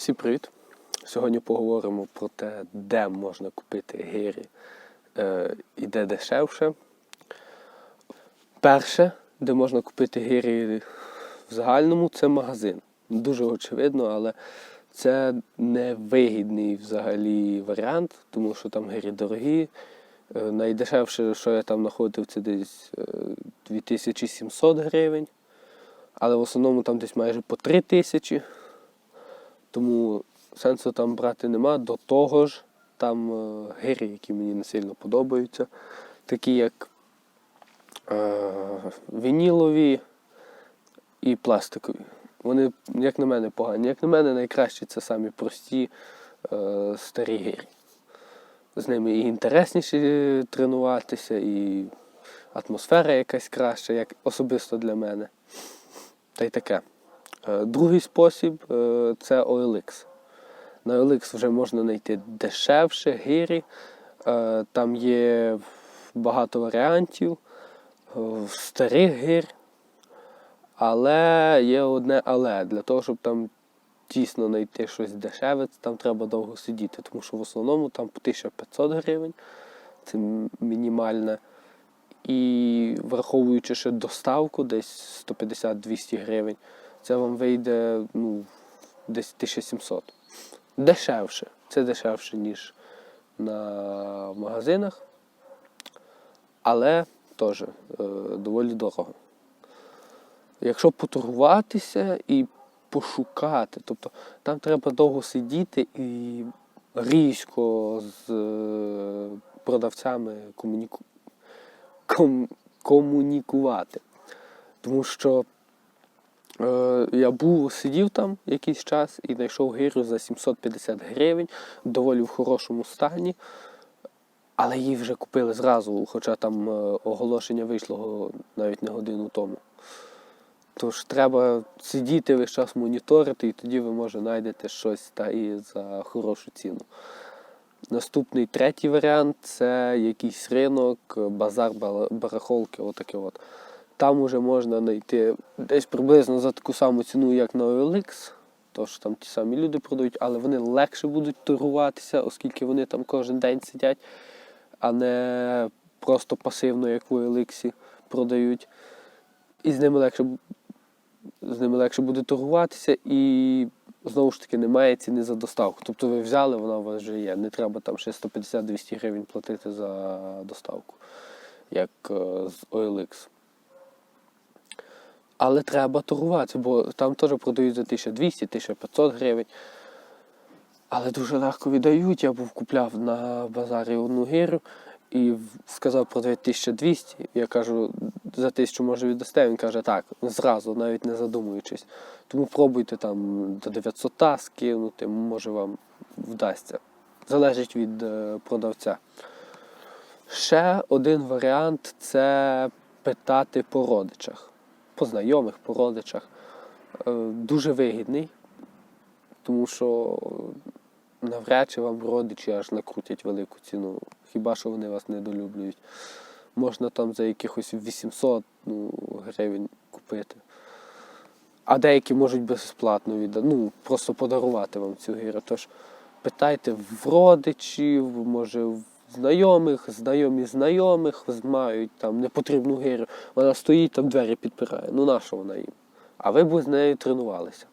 Всім привіт! Сьогодні поговоримо про те, де можна купити гирі е, і де дешевше. Перше, де можна купити гирі в загальному, це магазин. Дуже очевидно, але це не вигідний взагалі варіант, тому що там гирі дорогі. Е, найдешевше, що я там знаходив, це десь е, 2700 гривень. Але в основному там десь майже по 3000. Тому сенсу там брати нема. До того ж, там е, гирі, які мені не сильно подобаються, такі як е, вінілові і пластикові. Вони, як на мене, погані. Як на мене, найкращі це самі прості е, старі гирі. З ними і інтересніше тренуватися, і атмосфера якась краща, як особисто для мене. Та й таке. Е, Другий спосіб е, це OLX. На OLX вже можна знайти дешевше гирі. Е, Там є багато варіантів старих гир. Але є одне але. Для того, щоб там дійсно знайти щось дешеве, там треба довго сидіти, тому що в основному там 1500 гривень. Це мінімальне. І враховуючи ще доставку, десь 150-200 гривень, це вам вийде ну, десь 1700. Дешевше. Це дешевше, ніж на магазинах, але теж е, доволі дорого. Якщо поторгуватися і пошукати, тобто там треба довго сидіти і різко з е, продавцями комуніку... ком... комунікувати. Тому що я був, сидів там якийсь час і знайшов гирю за 750 гривень, доволі в хорошому стані. Але її вже купили зразу, хоча там е, оголошення вийшло навіть не годину тому. Тож треба сидіти весь час моніторити, і тоді ви може знайдете щось та і за хорошу ціну. Наступний третій варіант це якийсь ринок, базар, барахолки, отаке от. Там уже можна знайти десь приблизно за таку саму ціну, як на OLX, тож там ті самі люди продають, але вони легше будуть торгуватися, оскільки вони там кожен день сидять, а не просто пасивно, як в OLX продають. І з ними легше, з ними легше буде торгуватися, і знову ж таки немає ціни за доставку. Тобто ви взяли, вона у вас вже є. Не треба там ще 150-200 гривень платити за доставку, як е, з OLX. Але треба торгуватися, бо там теж продають за 1200-1500 гривень. Але дуже легко віддають. Я був купляв на базарі одну гирю і сказав продавати 1200. Я кажу, за 1000 може віддасте. Він каже, так, зразу, навіть не задумуючись. Тому пробуйте там до 900 скинути, може вам вдасться. Залежить від е, продавця. Ще один варіант це питати по родичах, по знайомих, по родичах. Е, Дуже вигідний, тому що навряд чи вам родичі аж накрутять велику ціну, хіба що вони вас недолюблюють. Можна там за якихось 800 ну, гривень купити. А деякі можуть безплатно віддати, ну, просто подарувати вам цю гіру. Тож питайте в родичів, може в знайомих, знайомі знайомих мають там непотрібну гирю. Вона стоїть там двері підпирає. Ну на що вона їм? А ви б з нею тренувалися.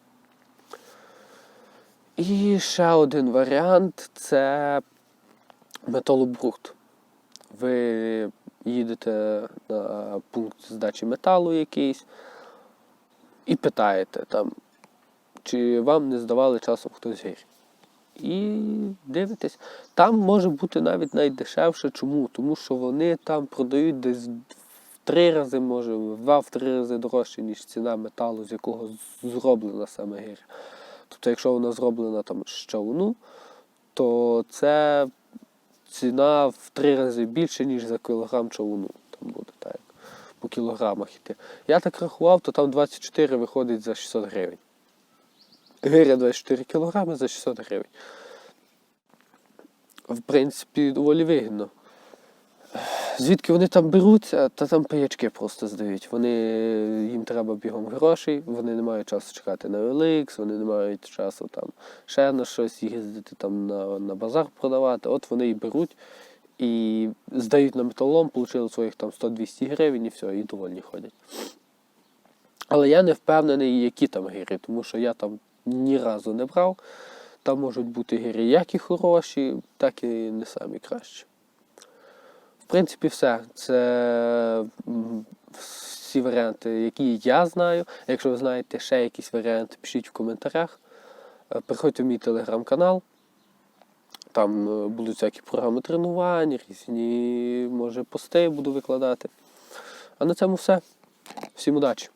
І ще один варіант це металобрухт. Ви їдете на пункт здачі металу якийсь і питаєте там, чи вам не здавали часом хтось гір. І дивитесь, там може бути навіть найдешевше. Чому? Тому що вони там продають десь в три рази, може, в два-в три рази дорожче, ніж ціна металу, з якого зроблена саме гіря. Тобто, якщо вона зроблена там з чавуну, то це ціна в три рази більше, ніж за кілограм чавуну. Там буде так, по кілограмах йти. Я так рахував, то там 24 виходить за 600 гривень. Гиря 24 кілограми за 600 гривень. В принципі, доволі вигідно. Звідки вони там беруться, та там паячки просто здають. Вони, їм треба бігом грошей, вони не мають часу чекати на OLX, вони не мають часу там ще на щось їздити там на, на базар продавати. От вони і беруть і здають на металолом, отримали своїх там 100-200 гривень і все, і довольні ходять. Але я не впевнений, які там гири, тому що я там ні разу не брав. Там можуть бути гири як і хороші, так і не самі кращі. В принципі, все. Це всі варіанти, які я знаю. Якщо ви знаєте ще якісь варіанти, пишіть в коментарях. Е, Приходьте в мій телеграм-канал. Там е, будуть всякі програми тренувань, різні, може, пости буду викладати. А на цьому все. Всім удачі!